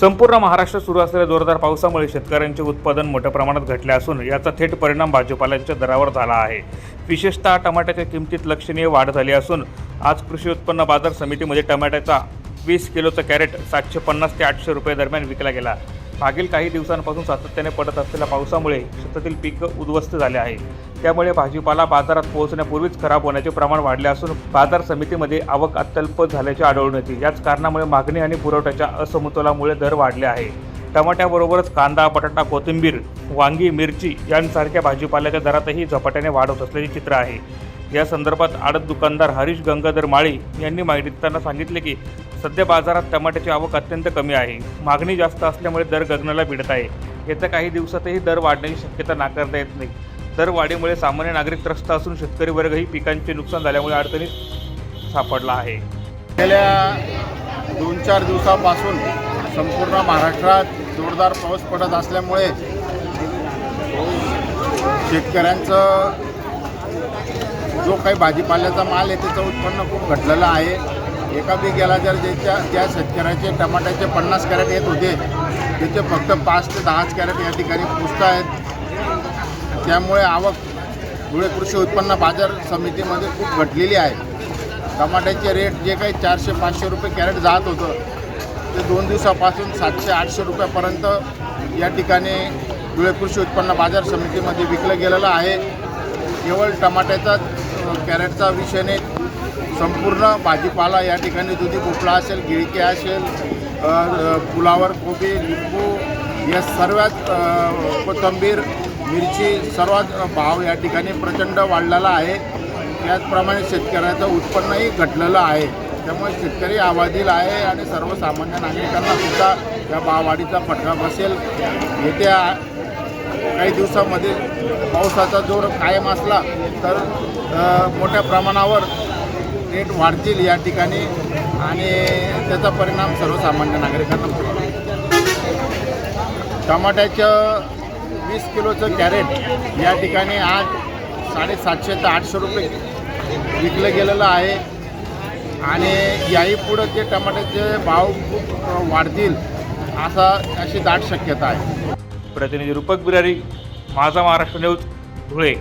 संपूर्ण महाराष्ट्रात सुरू असलेल्या जोरदार पावसामुळे शेतकऱ्यांचे उत्पादन मोठ्या प्रमाणात घटले असून याचा थेट परिणाम भाजीपाल्यांच्या दरावर झाला आहे. विशेषतः टमाट्याच्या किमतीत लक्षणीय वाढ झाली असून आज कृषी उत्पन्न बाजार समितीमध्ये टमाट्याचा वीस किलोचा कॅरेट सातशे पन्नास ते आठशे रुपये दरम्यान विकला गेला. मागील काही दिवसांपासून सातत्याने पडत असलेल्या पावसामुळे शेतातील पीक उद्ध्वस्त झाले आहे. त्यामुळे भाजीपाला बाजारात पोहोचण्यापूर्वीच खराब होण्याचे प्रमाण वाढले असून बाजार समितीमध्ये आवक अत्यल्प झाल्याचे आढळून येते याच कारणामुळे मागणी आणि पुरवठ्याच्या असमतोलामुळे दर वाढले आहे. टमाट्याबरोबरच कांदा बटाटा कोथिंबीर वांगी मिरची यांसारख्या भाजीपाल्याच्या दरातही झपाट्याने वाढ होत असल्याचे चित्र आहे. या संदर्भात आडत दुकानदार हरीश गंगाधर माळी यांनी माहिती देताना सांगितले की सध्या बाजारात टमाट्याची आवक अत्यंत कमी आहे. मागणी जास्त असल्यामुळे दर गगनाला भिडत आहे. येत्या काही दिवसातही दर वाढण्याची शक्यता नाकारता येत नाही. दर वाढीमुळे सामान्य नागरिक त्रस्त असून शेतकरी वर्गही पिकांचे नुकसान झाल्यामुळे अडचणीत सापडला आहे. गेल्या दोन चार दिवसापासून संपूर्ण महाराष्ट्रात जोरदार पाऊस पडत असल्यामुळे शेतकऱ्यांचं जो काही भाजीपाल्याचा माल आहे त्याचं उत्पन्न खूप घटलेलं आहे. एका बी गेला जर ज्याच्या ज्या शेतकऱ्याचे टमाट्याचे पन्नास कॅरेट येत होते त्याचे फक्त पाच ते दहाच कॅरेट या ठिकाणी पुसत आहेत. त्यामुळे आवक धुळे कृषी उत्पन्न बाजार समितीमध्ये खूप घटलेली आहे. टमाट्याचे रेट जे काही चारशे पाचशे रुपये कॅरेट जात होतं ते दोन दिवसापासून सातशे आठशे रुपयापर्यंत या ठिकाणी धुळे कृषी उत्पन्न बाजार समितीमध्ये विकलं गेलेलं आहे. केवळ टमाट्याचा कॅरेटचा विषय नाही संपूर्ण भाजीपाला या ठिकाणी दुधी भोपळा असेल गिळके असेल फुलावर कोबी लिंबू या सर्वात कोथंबीर कोथिंबीर मिरची सर्वात भाव या ठिकाणी प्रचंड वाढलेला आहे. त्याचप्रमाणे शेतकऱ्याचं उत्पन्नही घटलेलं आहे. त्यामुळे शेतकरी आवाजील आहे आणि सर्वसामान्य नागरिकांना सुद्धा या भाववाढीचा फटका बसेल. येत्या काही दिवसामध्ये पावसाचा जोर कायम असला तर मोठ्या प्रमाणावर रेट वाढतील या ठिकाणी आणि त्याचा परिणाम सर्वसामान्य नागरिकांना होईल. टमाट्याचं वीस किलोचं कॅरेट या ठिकाणी आज साडेसातशे ते आठशे रुपये विकलं गेलेलं आहे. आणि याही पुढं ते टमाट्याचे भाव खूप वाढतील असा अशी दाट शक्यता आहे. प्रतिनिधी रूपक बिरारी माझा महाराष्ट्र न्यूज धुळे.